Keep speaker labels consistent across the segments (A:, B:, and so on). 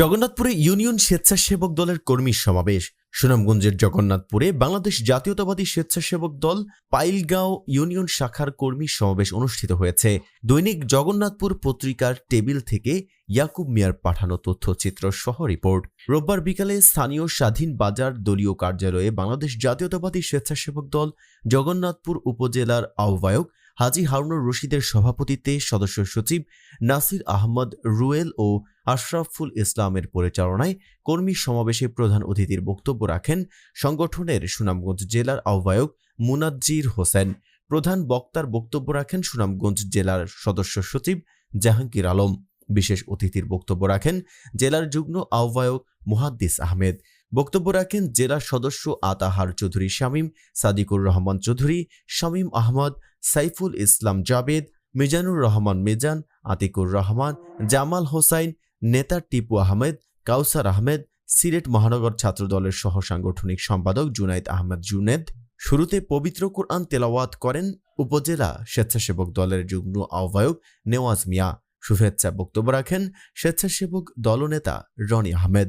A: জগন্নাথপুরে union স্বেচ্ছাসেবক দলের কর্মী সমাবেশ। সুনামগঞ্জের জগন্নাথপুরে বাংলাদেশ জাতীয়তাবাদী স্বেচ্ছাসেবক দল পাইলগাঁও ইউনিয়ন শাখার কর্মী সমাবেশ অনুষ্ঠিত হয়েছে। দৈনিক জগন্নাথপুর পত্রিকার টেবিল থেকে ইয়াকুব মিয়ার পাঠানো তথ্যচিত্র সহ রিপোর্ট। রোববার বিকালে স্থানীয় স্বাধীন বাজার দলীয় কার্যালয়ে বাংলাদেশ জাতীয়তাবাদী স্বেচ্ছাসেবক দল জগন্নাথপুর উপজেলার আহ্বায়ক হাজি হারুনুর রশিদের সভাপতিত্বে সদস্য সচিব নাসির আহমদ রুয়েল ও আশরাফুল ইসলামের পরিচালনায় কর্মী সমাবেশে প্রধান অতিথির বক্তব্য রাখেন সংগঠনের সুনামগঞ্জ জেলার আহ্বায়ক মুনাজ্জির হোসেন। প্রধান বক্তার বক্তব্য রাখেন সুনামগঞ্জ জেলার সদস্য সচিব জাহাঙ্গীর আলম। বিশেষ অতিথির বক্তব্য রাখেন জেলার যুগ্ম আহ্বায়ক মুহাদ্দিস আহমেদ। বক্তব্য রাখেন জেলা সদস্য আতাহার চৌধুরী শামীম, সাদিকুর রহমান চৌধুরী, শামীম আহমদ, সাইফুল ইসলাম জাবেদ, মিজানুর রহমান মিজান, আতিকুর রহমান, জামাল হোসাইন, নেতা টিপু আহমেদ, কাউসার আহমেদ, সিলেট মহানগর ছাত্রদলের সহ সাংগঠনিক সম্পাদক জুনাইদ আহমেদ জুনেদ। শুরুতে পবিত্র কোরআন তেলাওয়াত করেন উপজেলা স্বেচ্ছাসেবক দলের যুগ্ম আহ্বায়ক নেওয়াজ মিয়া। শুভেচ্ছা বক্তব্য রাখেন স্বেচ্ছাসেবক দলনেতা রনি আহমেদ।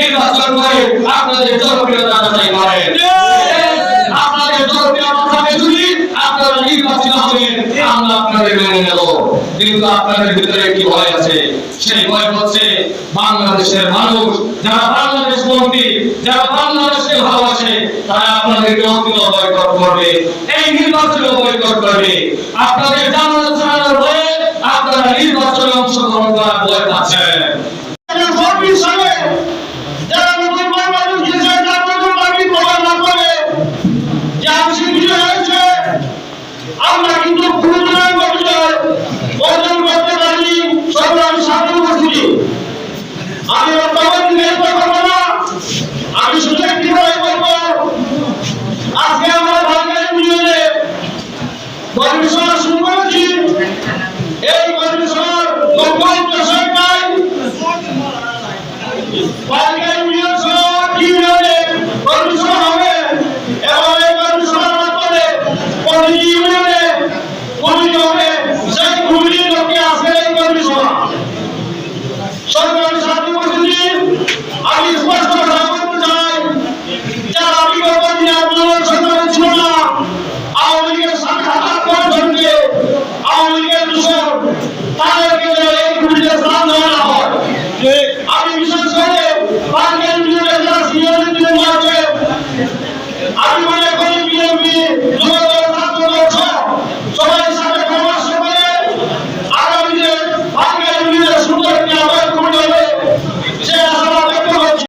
B: নির্বাচন করে আপনাদের জনপ্রিয়তা যাচাই করেন আপনাদের জনপ্রিয়তা থাকে যদি আপনারা নির্বাচিত হবেন আমরা আপনাদের মেনে নেব। কিন্তু আপনাদের ভিতরে কি ভয় আছে? সেই ভয় হচ্ছে বাংলাদেশের মানুষ। যারা বাংলাদেশ মন্ত্রী যারা বাংলাদেশকে ভালোবাসে তারা আপনাদেরকে অন্তিম বয়কট করবে। এই নির্বাচনে বয়কট
C: সভা শুরু করেছি এই লক্ষ্য উদ্দেশ্য একটাই বাংলা ইউনিয়ন সহ ইউনিয়নে কর্মী সভা হবে? এবং এই সভার মাধ্যমে প্রতিটি ইউনিয়নে কমিটি হবে। সেই কমিটির লোকে আসবে এই সভা সরকারি